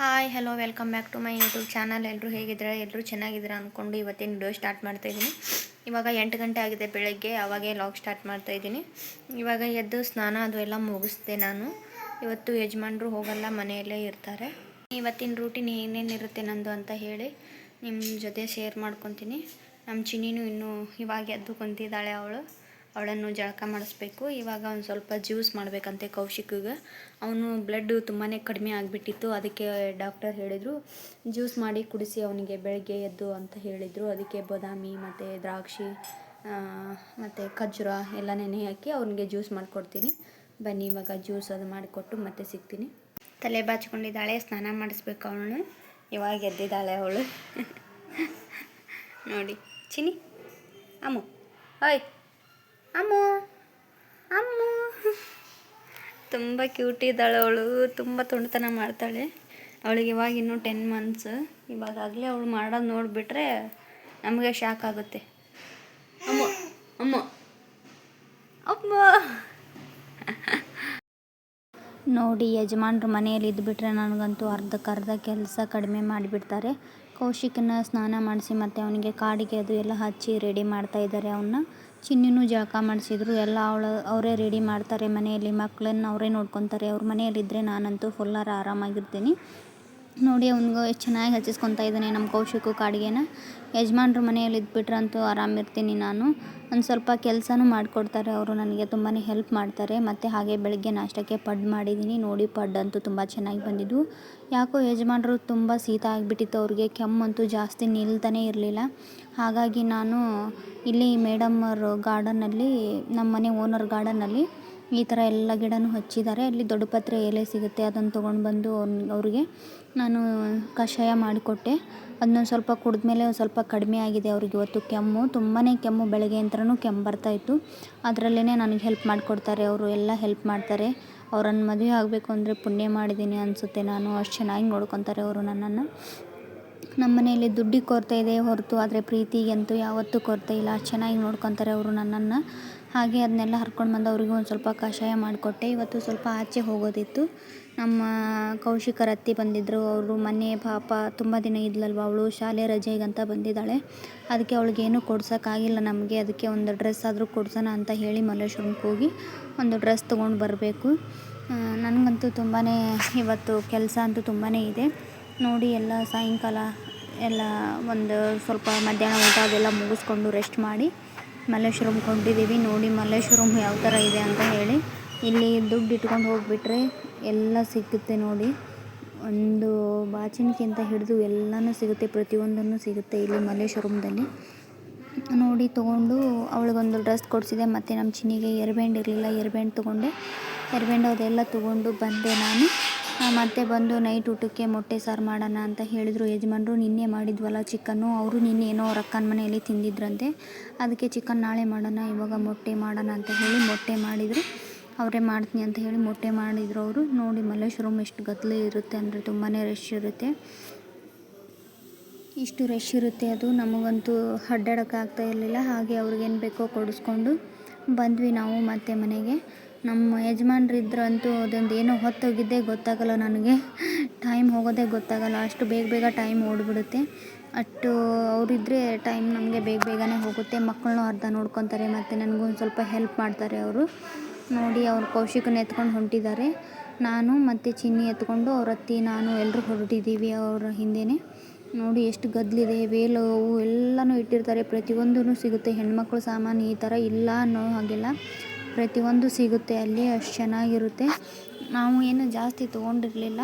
Hi hello welcome back to my YouTube channel ಎಲ್ಲರೂ ಹೇಗಿದ್ದಾರೆ? ಎಲ್ಲರೂ ಚೆನ್ನಾಗಿದ್ದೀರಾ ಅಂದ್ಕೊಂಡು ಇವತ್ತಿನ ವಿಡಿಯೋ ಸ್ಟಾರ್ಟ್ ಮಾಡ್ತಾ ಇದ್ದೀನಿ. ಇವಾಗ ಎಂಟು ಗಂಟೆ ಆಗಿದೆ ಬೆಳಗ್ಗೆ, ಅವಾಗೇ ಲಾಗ್ ಸ್ಟಾರ್ಟ್ ಮಾಡ್ತಾ ಇದ್ದೀನಿ. ಇವಾಗ ಎದ್ದು ಸ್ನಾನ ಅದು ಎಲ್ಲ ಮುಗಿಸ್ದೆ ನಾನು. ಇವತ್ತು ಯಜಮಾನ್ರು ಹೋಗಲ್ಲ, ಮನೆಯಲ್ಲೇ ಇರ್ತಾರೆ. ಇವತ್ತಿನ ರೂಟೀನ್ ಏನೇನು ಇರುತ್ತೆ ನಂದು ಅಂತ ಹೇಳಿ ನಿಮ್ಮ ಜೊತೆ ಶೇರ್ ಮಾಡ್ಕೊತೀನಿ. ನಮ್ಮ ಚಿನ್ನಿನೂ ಇನ್ನೂ ಇವಾಗ ಎದ್ದು ಕುಂತಿದ್ದಾಳೆ ಅವಳು. ಅವಳನ್ನು ಜಳಕ ಮಾಡಿಸ್ಬೇಕು. ಇವಾಗ ಒಂದು ಸ್ವಲ್ಪ ಜ್ಯೂಸ್ ಮಾಡಬೇಕಂತೆ ಕೌಶಿಕ್ಗೆ ಅವನು ಬ್ಲಡ್ ತುಂಬಾ ಕಡಿಮೆ ಆಗಿಬಿಟ್ಟಿತ್ತು. ಅದಕ್ಕೆ ಡಾಕ್ಟರ್ ಹೇಳಿದರು, ಜ್ಯೂಸ್ ಮಾಡಿ ಕುಡಿಸಿ ಅವನಿಗೆ ಬೆಳಗ್ಗೆ ಎದ್ದು ಅಂತ ಹೇಳಿದರು. ಅದಕ್ಕೆ ಬಾದಾಮಿ ಮತ್ತು ದ್ರಾಕ್ಷಿ ಮತ್ತು ಖರ್ಜೂರ ಎಲ್ಲ ನೆನೆ ಹಾಕಿ ಅವನಿಗೆ ಜ್ಯೂಸ್ ಮಾಡಿಕೊಡ್ತೀನಿ. ಬನ್ನಿ, ಇವಾಗ ಜ್ಯೂಸ್ ಅದು ಮಾಡಿಕೊಟ್ಟು ಮತ್ತೆ ಸಿಗ್ತೀನಿ. ತಲೆ ಬಾಚಿಕೊಂಡಿದ್ದಾಳೆ, ಸ್ನಾನ ಮಾಡಿಸ್ಬೇಕು ಅವಳು. ಇವಾಗ ಎದ್ದಿದ್ದಾಳೆ ಅವಳು. ನೋಡಿ ಚಿನಿ ಅಮ್ಮು ಓಯ್ ಅಮ್ಮು ಅಮ್ಮು. ತುಂಬ ಕ್ಯೂಟ್ ಇದ್ದಾಳೆ ಅವಳು, ತುಂಬ ತುಂಡತನ ಮಾಡ್ತಾಳೆ. ಅವಳಿಗೆ ಇವಾಗ ಇನ್ನೂ ಟೆನ್ ಮಂತ್ಸ್ ಇವಾಗಾಗಲೇ ಅವಳು ಮಾಡೋದು ನೋಡಿಬಿಟ್ರೆ ನಮಗೆ ಶಾಕ್ ಆಗುತ್ತೆ. ಅಮ್ಮ ಅಮ್ಮ. ಅಮ್ಮ. ನೋಡಿ ಯಜಮಾನ್ರು ಮನೆಯಲ್ಲಿ ಇದ್ದುಬಿಟ್ರೆ ನನಗಂತೂ ಅರ್ಧಕ್ಕರ್ಧ ಕೆಲಸ ಕಡಿಮೆ ಮಾಡಿಬಿಡ್ತಾರೆ. ಕೌಶಿಕನ ಸ್ನಾನ ಮಾಡಿಸಿ ಮತ್ತು ಅವನಿಗೆ ಕಾಡಿಗೆ ಅದು ಎಲ್ಲ ಹಚ್ಚಿ ರೆಡಿ ಮಾಡ್ತಾ ಇದ್ದಾರೆ. ಅವನ್ನ ಚಿನ್ನಿನೂ ಜಳಕ ಮಾಡಿಸಿದ್ರು. ಎಲ್ಲ ಅವಳ, ಅವರೇ ರೆಡಿ ಮಾಡ್ತಾರೆ ಮನೆಯಲ್ಲಿ. ಮಕ್ಕಳನ್ನ ಅವರೇ ನೋಡ್ಕೊತಾರೆ. ಅವ್ರ ಮನೆಯಲ್ಲಿದ್ದರೆ ನಾನಂತೂ ಫುಲ್ಲಾರ ಆರಾಮಾಗಿರ್ತೀನಿ. ನೋಡಿ ಅವ್ನಿಗೂ ಚೆನ್ನಾಗಿ ಹಚ್ಚಿಸ್ಕೊತಾ ಇದ್ದಾನೆ ನಮ್ಮ ಕೌಶಿಕು ಕಾಡಿಗೆನ. ಯಜಮಾನ್ರ ಮನೆಯಲ್ಲಿ ಇದ್ಬಿಟ್ರಂತೂ ಆರಾಮಿರ್ತೀನಿ ನಾನು. ಒಂದು ಸ್ವಲ್ಪ ಕೆಲಸನೂ ಮಾಡಿಕೊಡ್ತಾರೆ ಅವರು, ನನಗೆ ತುಂಬಾ ಹೆಲ್ಪ್ ಮಾಡ್ತಾರೆ. ಮತ್ತು ಹಾಗೆ ಬೆಳಗ್ಗೆ ನಾಷ್ಟಕ್ಕೆ ಪಡ್ ಮಾಡಿದ್ದೀನಿ. ನೋಡಿ ಪಡ್ ಅಂತೂ ತುಂಬ ಚೆನ್ನಾಗಿ ಬಂದಿದ್ದು. ಯಾಕೋ ಯಜಮಾನ್ರು ತುಂಬ ಶೀತ ಆಗಿಬಿಟ್ಟಿತ್ತು ಅವ್ರಿಗೆ. ಕೆಮ್ಮಂತೂ ಜಾಸ್ತಿ ನಿಲ್ತಾನೇ ಇರಲಿಲ್ಲ. ಹಾಗಾಗಿ ನಾನು ಇಲ್ಲಿ ಮೇಡಮ್ಮರು ಗಾರ್ಡನ್ನಲ್ಲಿ ನಮ್ಮ ಮನೆ ಓನರ್ ಗಾರ್ಡನ್ನಲ್ಲಿ ಈ ಥರ ಎಲ್ಲ ಗಿಡನೂ ಹಚ್ಚಿದ್ದಾರೆ. ಅಲ್ಲಿ ದೊಡ್ಡಪತ್ರೆ ಎಲೆ ಸಿಗುತ್ತೆ, ಅದನ್ನು ತೊಗೊಂಡು ಬಂದು ಅವ್ರಿಗೆ ನಾನು ಕಷಾಯ ಮಾಡಿಕೊಟ್ಟೆ. ಅದನ್ನ ಸ್ವಲ್ಪ ಕುಡಿದ್ಮೇಲೆ ಒಂದು ಸ್ವಲ್ಪ ಕಡಿಮೆ ಆಗಿದೆ ಅವ್ರಿಗೆ ಇವತ್ತು ಕೆಮ್ಮು. ತುಂಬಾ ಕೆಮ್ಮು ಬೆಳಗ್ಗೆ ಅಂತರೂ ಕೆಮ್ಮು ಬರ್ತಾಯಿತ್ತು ಅದರಲ್ಲೇ ನನಗೆ ಹೆಲ್ಪ್ ಮಾಡಿಕೊಡ್ತಾರೆ, ಅವರು ಎಲ್ಲ ಹೆಲ್ಪ್ ಮಾಡ್ತಾರೆ. ಅವ್ರನ್ನ ಮದುವೆ ಆಗಬೇಕು ಅಂದರೆ ಪುಣ್ಯ ಮಾಡಿದ್ದೀನಿ ಅನಿಸುತ್ತೆ. ನಾನು ಅಷ್ಟು ಚೆನ್ನಾಗಿ ನೋಡ್ಕೊತಾರೆ ಅವರು ನನ್ನನ್ನು. ನಮ್ಮ ಮನೆಯಲ್ಲಿ ದುಡ್ಡಿಗೆ ಕೊರತೆ ಇದೆ ಹೊರತು, ಆದರೆ ಪ್ರೀತಿಗಂತೂ ಯಾವತ್ತೂ ಕೊರತೆ ಇಲ್ಲ. ಚೆನ್ನಾಗಿ ನೋಡ್ಕೊತಾರೆ ಅವರು ನನ್ನನ್ನು. ಹಾಗೆ ಅದನ್ನೆಲ್ಲ ಹರ್ಕೊಂಡು ಬಂದು ಅವ್ರಿಗೂ ಒಂದು ಸ್ವಲ್ಪ ಕಷಾಯ ಮಾಡಿಕೊಟ್ಟೆ. ಇವತ್ತು ಸ್ವಲ್ಪ ಆಚೆ ಹೋಗೋದಿತ್ತು. ನಮ್ಮ ಕೌಶಿಕರ ಅತ್ತೆ ಬಂದಿದ್ದರು ಅವರು ಮನೆ ಪಾಪ ತುಂಬ ದಿನ ಇದ್ಲಲ್ವ, ಅವಳು ಶಾಲೆ ರಜೆಗಂತ ಬಂದಿದ್ದಾಳೆ. ಅದಕ್ಕೆ ಅವಳಿಗೇನು ಕೊಡ್ಸೋಕ್ಕಾಗಿಲ್ಲ ನಮಗೆ. ಅದಕ್ಕೆ ಒಂದು ಡ್ರೆಸ್ ಆದರೂ ಕೊಡ್ಸೋಣ ಅಂತ ಹೇಳಿ ಮಲ್ಲೇಶ್ವರಂಗೆ ಹೋಗಿ ಒಂದು ಡ್ರೆಸ್ ತೊಗೊಂಡು ಬರಬೇಕು. ನನಗಂತೂ ತುಂಬಾ ಇವತ್ತು ಕೆಲಸ ಅಂತೂ ತುಂಬಾ ಇದೆ. ನೋಡಿ, ಎಲ್ಲ ಸಾಯಂಕಾಲ ಎಲ್ಲ ಒಂದು ಸ್ವಲ್ಪ ಮಧ್ಯಾಹ್ನ ಊಟ ಅದೆಲ್ಲ ಮುಗಿಸ್ಕೊಂಡು ರೆಸ್ಟ್ ಮಾಡಿ ಮಲ್ಲೇಶ್ವರಂ ಕೊಂಡಿದ್ದೀವಿ. ನೋಡಿ ಮಲ್ಲೇಶ್ವರಂ ಯಾವ ಥರ ಇದೆ ಅಂತ ಹೇಳಿ. ಇಲ್ಲಿ ದುಡ್ಡು ಇಟ್ಕೊಂಡು ಹೋಗಿಬಿಟ್ರೆ ಎಲ್ಲ ಸಿಗುತ್ತೆ ನೋಡಿ. ಒಂದು ಬಾಚಿಣಿಕೆಂತ ಹಿಡಿದು ಎಲ್ಲನೂ ಸಿಗುತ್ತೆ, ಪ್ರತಿಯೊಂದನ್ನು ಸಿಗುತ್ತೆ ಇಲ್ಲಿ ಮಲ್ಲೇಶ್ವರಂದಲ್ಲಿ. ನೋಡಿ ತೊಗೊಂಡು ಅವಳಿಗೊಂದು ಡ್ರೆಸ್ ಕೊಡಿಸಿದೆ. ಮತ್ತು ನಮ್ಮ ಚಿನ್ನಿಗೆ ಎರ್ಬೆಂಡ್ ಇರಲಿಲ್ಲ ಎರ್ಬೆಂಡ್ ತೊಗೊಂಡೆ. ಎರ್ಬೆಂಡ್ ಅದೆಲ್ಲ ತೊಗೊಂಡು ಬಂದೆ ನಾನು. ಮತ್ತೆ ಬಂದು ನೈಟ್ ಊಟಕ್ಕೆ ಮೊಟ್ಟೆ ಸಾರು ಮಾಡೋಣ ಅಂತ ಹೇಳಿದರು. ಯಜಮಾನ್ರು ನಿನ್ನೆ ಮಾಡಿದ್ವಲ್ಲ ಚಿಕನ್ನು. ಅವರು ನಿನ್ನೆ ಏನೋ ಅವ್ರ ಅಕ್ಕನ ಮನೆಯಲ್ಲಿ ತಿಂದಿದ್ರಂತೆ. ಅದಕ್ಕೆ ಚಿಕನ್ ನಾಳೆ ಮಾಡೋಣ, ಇವಾಗ ಮೊಟ್ಟೆ ಮಾಡೋಣ ಅಂತ ಹೇಳಿ ಮೊಟ್ಟೆ ಮಾಡಿದರು. ಅವರೇ ಮಾಡ್ತೀನಿ ಅಂತ ಹೇಳಿ ಮೊಟ್ಟೆ ಮಾಡಿದರು ಅವರು. ನೋಡಿ, ಮಲ್ಲೇಶ್ವರಂ ಎಷ್ಟು ಗದ್ದಲ ಇರುತ್ತೆ ಅಂದರೆ ತುಂಬಾ ರಶ್ ಇರುತ್ತೆ. ಇಷ್ಟು ರಶ್ ಇರುತ್ತೆ ಅದು. ನಮಗಂತೂ ಅಡ್ಡಾಡೋಕ್ಕಾಗ್ತಾ ಇರಲಿಲ್ಲ. ಹಾಗೆ ಅವ್ರಿಗೇನು ಬೇಕೋ ಕೊಡಿಸ್ಕೊಂಡು ಬಂದ್ವಿ ನಾವು ಮತ್ತೆ ಮನೆಗೆ. ನಮ್ಮ ಯಜಮಾನ್ರು ಇದ್ರಂತೂ ಅದೊಂದು ಏನೋ ಹೊತ್ತೋಗಿದ್ದೆ ಗೊತ್ತಾಗಲ್ಲ ನನಗೆ. ಟೈಮ್ ಹೋಗೋದೇ ಗೊತ್ತಾಗಲ್ಲ, ಅಷ್ಟು ಬೇಗ ಬೇಗ ಟೈಮ್ ಓಡಿಬಿಡುತ್ತೆ. ಅಷ್ಟು ಅವರಿದ್ದರೆ ಟೈಮ್ ನಮಗೆ ಬೇಗ ಬೇಗನೆ ಹೋಗುತ್ತೆ. ಮಕ್ಕಳನ್ನೂ ಅರ್ಧ ನೋಡ್ಕೊತಾರೆ, ಮತ್ತು ನನಗೊಂದು ಸ್ವಲ್ಪ ಹೆಲ್ಪ್ ಮಾಡ್ತಾರೆ ಅವರು. ನೋಡಿ, ಅವ್ರು ಕೌಶಿಕನ ಎತ್ಕೊಂಡು ಹೊಂಟಿದ್ದಾರೆ. ನಾನು ಮತ್ತು ಚಿನ್ನಿ ಎತ್ಕೊಂಡು ಅವ್ರ ಅತ್ತಿ ನಾನು ಎಲ್ಲರೂ ಹೊರಟಿದ್ದೀವಿ ಅವರ ಹಿಂದೆಯೇ ನೋಡಿ, ಎಷ್ಟು ಗದ್ದಲಿದೆ. ವೇಲು ಎಲ್ಲನೂ ಇಟ್ಟಿರ್ತಾರೆ. ಪ್ರತಿಯೊಂದೂ ಸಿಗುತ್ತೆ. ಹೆಣ್ಮಕ್ಳು ಸಾಮಾನು ಈ ಥರ ಇಲ್ಲ ಅನ್ನೋ ಹಾಗಿಲ್ಲ. ಪ್ರತಿಯೊಂದು ಸಿಗುತ್ತೆ, ಅಲ್ಲಿ ಅಷ್ಟು ಚೆನ್ನಾಗಿರುತ್ತೆ. ನಾವು ಏನು ಜಾಸ್ತಿ ತೊಗೊಂಡಿರಲಿಲ್ಲ.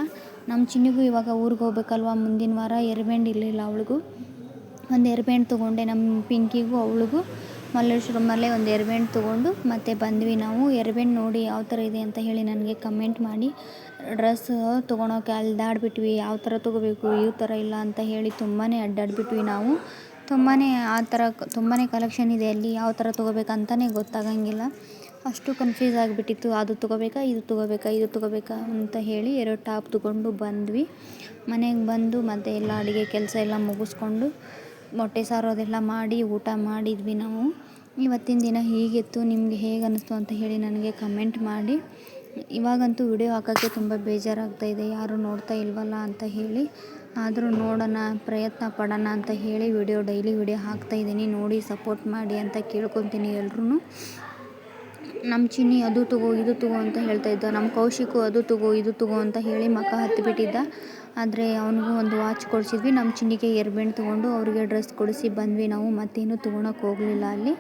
ನಮ್ಮ ಚಿನ್ನಿಗೂ ಇವಾಗ ಊರಿಗೆ ಹೋಗ್ಬೇಕಲ್ವ? ಮುಂದಿನ ವಾರ ಎರ್ಬೆಂಡ್ ಇರಲಿಲ್ಲ ಅವಳಿಗೂ. ಒಂದು ಎರ್ಬೆಂಡ್ ತೊಗೊಂಡೆ ನಮ್ಮ ಪಿಂಕಿಗೂ, ಅವಳಿಗೂ. ಮಲ್ಲೇಶ್ವರಮಲ್ಲೇ ಒಂದು ಎರ್ಬೆಂಡ್ ತೊಗೊಂಡು ಮತ್ತೆ ಬಂದ್ವಿ ನಾವು. ಎರ್ಬೆಂಡ್ ನೋಡಿ ಯಾವ ಥರ ಇದೆ ಅಂತ ಹೇಳಿ ನನಗೆ ಕಮೆಂಟ್ ಮಾಡಿ. ಡ್ರೆಸ್ ತೊಗೊಳೋಕೆ ಅಲ್ದಾಡ್ಬಿಟ್ವಿ. ಯಾವ ಥರ ತೊಗೋಬೇಕು? ಈ ಥರ ಇಲ್ಲ ಅಂತ ಹೇಳಿ ತುಂಬಾ ಅಡ್ಡಾಡ್ಬಿಟ್ವಿ ನಾವು. ತುಂಬಾ ಆ ಥರ ತುಂಬಾ ಕಲೆಕ್ಷನ್ ಇದೆ. ಅಲ್ಲಿ ಯಾವ ಥರ ತೊಗೋಬೇಕಂತಲೇ ಗೊತ್ತಾಗಂಗಿಲ್ಲ. ಅಷ್ಟು ಕನ್ಫ್ಯೂಸ್ ಆಗಿಬಿಟ್ಟಿತ್ತು. ಅದು ತೊಗೋಬೇಕಾ, ಇದು ತೊಗೋಬೇಕಾ ಇದು ತೊಗೋಬೇಕಾ ಅಂತ ಹೇಳಿ ಎರಡು ಟಾಪ್ ತೊಗೊಂಡು ಬಂದ್ವಿ. ಮನೆಗೆ ಬಂದು ಮತ್ತೆ ಎಲ್ಲ ಅಡುಗೆ ಕೆಲಸ ಎಲ್ಲ ಮುಗಿಸ್ಕೊಂಡು ಮೊಟ್ಟೆ ಸಾರು ಅದೆಲ್ಲ ಮಾಡಿ ಊಟ ಮಾಡಿದ್ವಿ ನಾವು. ಇವತ್ತಿನ ದಿನ ಹೀಗಿತ್ತು. ನಿಮಗೆ ಹೇಗೆ ಅನ್ನಿಸ್ತು ಅಂತ ಹೇಳಿ ನನಗೆ ಕಮೆಂಟ್ ಮಾಡಿ. ಇವಾಗಂತೂ ವಿಡಿಯೋ ಹಾಕೋಕ್ಕೆ ತುಂಬ ಬೇಜಾರಾಗ್ತಾ ಇದೆ. ಯಾರೂ ನೋಡ್ತಾ ಇಲ್ವಲ್ಲ ಅಂತ ಹೇಳಿ. ಆದರೂ ನೋಡೋಣ, ಪ್ರಯತ್ನ ಪಡೋಣ ಅಂತ ಹೇಳಿ ವಿಡಿಯೋ ಡೈಲಿ ವಿಡಿಯೋ ಹಾಕ್ತಾಯಿದ್ದೀನಿ ನೋಡಿ ಸಪೋರ್ಟ್ ಮಾಡಿ ಅಂತ ಕೇಳ್ಕೊತೀನಿ ಎಲ್ರೂ ನಮ್ಮ ಚಿನ್ನಿ ಅದು ತಗೋ, ಇದು ತಗೋ ಅಂತ ಹೇಳ್ತಾ ಇದ್ದ. ನಮ್ಮ ಕೌಶಿಕು ಅದು ತಗೋ, ಇದು ತಗೋ ಅಂತ ಹೇಳಿ ಮಕ ಹತ್ತಿಬಿಟ್ಟಿದ್ದ ಆದರೆ ಅವನಿಗೂ ಒಂದು ವಾಚ್ ಕೊಡಿಸಿದ್ವಿ. ನಮ್ಮ ಚಿನ್ನಿಗೆ ಎರ್ಬೆಂಡ್ ತೊಗೊಂಡು ಅವ್ರಿಗೆ ಡ್ರೆಸ್ ಕೊಡಿಸಿ ಬಂದ್ವಿ ನಾವು. ಮತ್ತೇನು ತೊಗೊಳಕ್ಕೆ ಹೋಗಲಿಲ್ಲ ಅಲ್ಲಿ.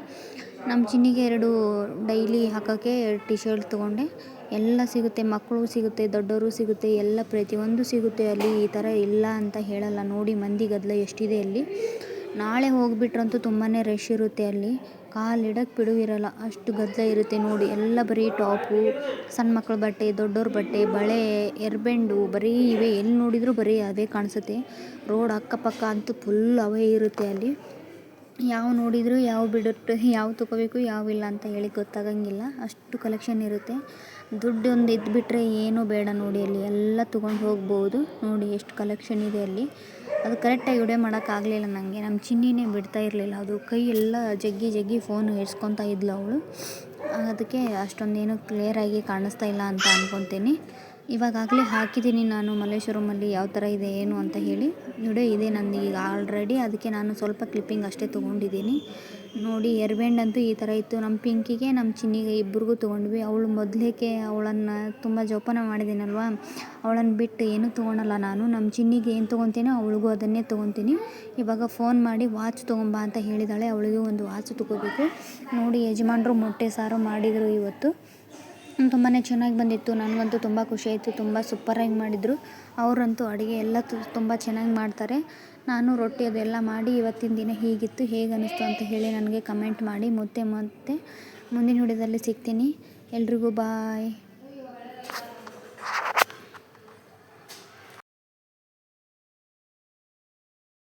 ನಮ್ಮ ಚಿನ್ನಿಗೆ ಎರಡು ಡೈಲಿ ಹಾಕೋಕ್ಕೆ ಟಿ ಶರ್ಟ್ ತೊಗೊಂಡೆ. ಎಲ್ಲ ಸಿಗುತ್ತೆ, ಮಕ್ಕಳು ಸಿಗುತ್ತೆ ದೊಡ್ಡವರು ಸಿಗುತ್ತೆ, ಎಲ್ಲ ಪ್ರತಿಯೊಂದು ಸಿಗುತ್ತೆ ಅಲ್ಲಿ. ಈ ಥರ ಇಲ್ಲ ಅಂತ ಹೇಳಲ್ಲ. ನೋಡಿ ಮಂದಿ ಗದ್ದಲ ಎಷ್ಟಿದೆ ಅಲ್ಲಿ. ನಾಳೆ ಹೋಗ್ಬಿಟ್ರಂತೂ ತುಂಬಾ ರಶ್ ಇರುತ್ತೆ ಅಲ್ಲಿ. ಕಾಲಿಡಕ್ಕೆ ಬಿಡುವಿರಲ್ಲ. ಅಷ್ಟು ಗದ್ದಲ ಇರುತ್ತೆ ನೋಡಿ. ಎಲ್ಲ ಬರೀ ಟಾಪು, ಸಣ್ಣ ಮಕ್ಕಳ ಬಟ್ಟೆ, ದೊಡ್ಡವ್ರ ಬಟ್ಟೆ, ಬಳೆ ಎರ್ಬೆಂಡು ಬರೀ ಇವೆ. ಎಲ್ಲಿ ನೋಡಿದರೂ ಬರೀ ಅವೇ ಕಾಣಿಸುತ್ತೆ. ರೋಡ್ ಅಕ್ಕಪಕ್ಕ ಅಂತೂ ಫುಲ್ ಅವೇ ಇರುತ್ತೆ ಅಲ್ಲಿ. ಯಾವ ನೋಡಿದರೂ ಯಾವ ಬಿಡುತ್ತೆ ಯಾವ ತಗೋಬೇಕು, ಯಾವ ಇಲ್ಲ ಅಂತ ಹೇಳಿ ಗೊತ್ತಾಗಂಗಿಲ್ಲ. ಅಷ್ಟು ಕಲೆಕ್ಷನ್ ಇರುತ್ತೆ. ದುಡ್ಡು ಒಂದು ಇದ್ದುಬಿಟ್ರೆ ಏನೂ ಬೇಡ ನೋಡಿ ಅಲ್ಲಿ. ಎಲ್ಲ ತೊಗೊಂಡು ಹೋಗ್ಬೋದು. ನೋಡಿ ಎಷ್ಟು ಕಲೆಕ್ಷನ್ ಇದೆ ಅಲ್ಲಿ. ಅದು ಕರೆಕ್ಟಾಗಿ ವಿಡಿಯೋ ಮಾಡೋಕ್ಕಾಗಲಿಲ್ಲ ನನಗೆ. ನಮ್ಮ ಚಿನ್ನಿನೇ ಬಿಡ್ತಾ ಇರಲಿಲ್ಲ. ಅದು ಕೈ ಎಲ್ಲ ಜಗ್ಗಿ ಜಗ್ಗಿ ಫೋನ್ ಹಿಡ್ಸ್ಕೊತಾ ಇದ್ಲು ಅವಳು. ಅದಕ್ಕೆ ಅಷ್ಟೊಂದೇನು ಕ್ಲಿಯರಾಗಿ ಕಾಣಿಸ್ತಾ ಇಲ್ಲ ಅಂತ ಅಂದ್ಕೊತೀನಿ ಇವಾಗಲೇ ಹಾಕಿದ್ದೀನಿ ನಾನು ಮಲ್ಲೇಶ್ವರಮಲ್ಲಿ ಯಾವ ಥರ ಇದೆ, ಏನು ಅಂತ ಹೇಳಿ. ವಿಡಿಯೋ ಇದೆ ನಂದು ಈಗ ಆಲ್ರೆಡಿ ಅದಕ್ಕೆ ನಾನು ಸ್ವಲ್ಪ ಕ್ಲಿಪ್ಪಿಂಗ್ ಅಷ್ಟೇ ತೊಗೊಂಡಿದ್ದೀನಿ. ನೋಡಿ, ಎರ್ಬೆಂಡ್ ಅಂತೂ ಈ ಥರ ಇತ್ತು. ನಮ್ಮ ಪಿಂಕಿಗೆ, ನಮ್ಮ ಚಿನ್ನಿಗೆ ಇಬ್ಬರಿಗೂ ತೊಗೊಂಡ್ವಿ. ಅವಳು ಮೊದಲೇಕೆ ಅವಳನ್ನು ತುಂಬ ಜೋಪಾನ ಮಾಡಿದ್ದೀನಲ್ವ ಅವಳನ್ನು ಬಿಟ್ಟು ಏನೂ ತೊಗೊಳಲ್ಲ ನಾನು. ನಮ್ಮ ಚಿನ್ನಿಗೆ ಏನು ತೊಗೊತೀನೋ ಅವಳಿಗೂ ಅದನ್ನೇ ತೊಗೊತೀನಿ ಇವಾಗ ಫೋನ್ ಮಾಡಿ ವಾಚ್ ತೊಗೊಂಬಾ ಅಂತ ಹೇಳಿದಾಳೆ. ಅವಳಿಗೂ ಒಂದು ವಾಚ್ ತೊಗೋಬೇಕು. ನೋಡಿ, ಯಜಮಾನರು ಮೊಟ್ಟೆ ಸಾರು ಮಾಡಿದರು ಇವತ್ತು. ತುಂಬಾ ಚೆನ್ನಾಗಿ ಬಂದಿತ್ತು. ನನಗಂತೂ ತುಂಬ ಖುಷಿ ಆಯಿತು. ತುಂಬ ಸೂಪರಾಗಿ ಮಾಡಿದರು. ಅವರಂತೂ ಅಡುಗೆ ಎಲ್ಲ ತುಂಬ ಚೆನ್ನಾಗಿ ಮಾಡ್ತಾರೆ. ನಾನು ರೊಟ್ಟಿ ಅದೆಲ್ಲ ಮಾಡಿ ಇವತ್ತಿನ ದಿನ ಹೀಗಿತ್ತು ಹೇಗೆ ಅನ್ನಿಸ್ತು ಅಂತ ಹೇಳಿ ನನಗೆ ಕಮೆಂಟ್ ಮಾಡಿ. ಮತ್ತೆ ಮತ್ತೆ ಮುಂದಿನ ವಿಡಿಯೋದಲ್ಲಿ ಸಿಗ್ತೀನಿ. ಎಲ್ರಿಗೂ ಬಾಯ್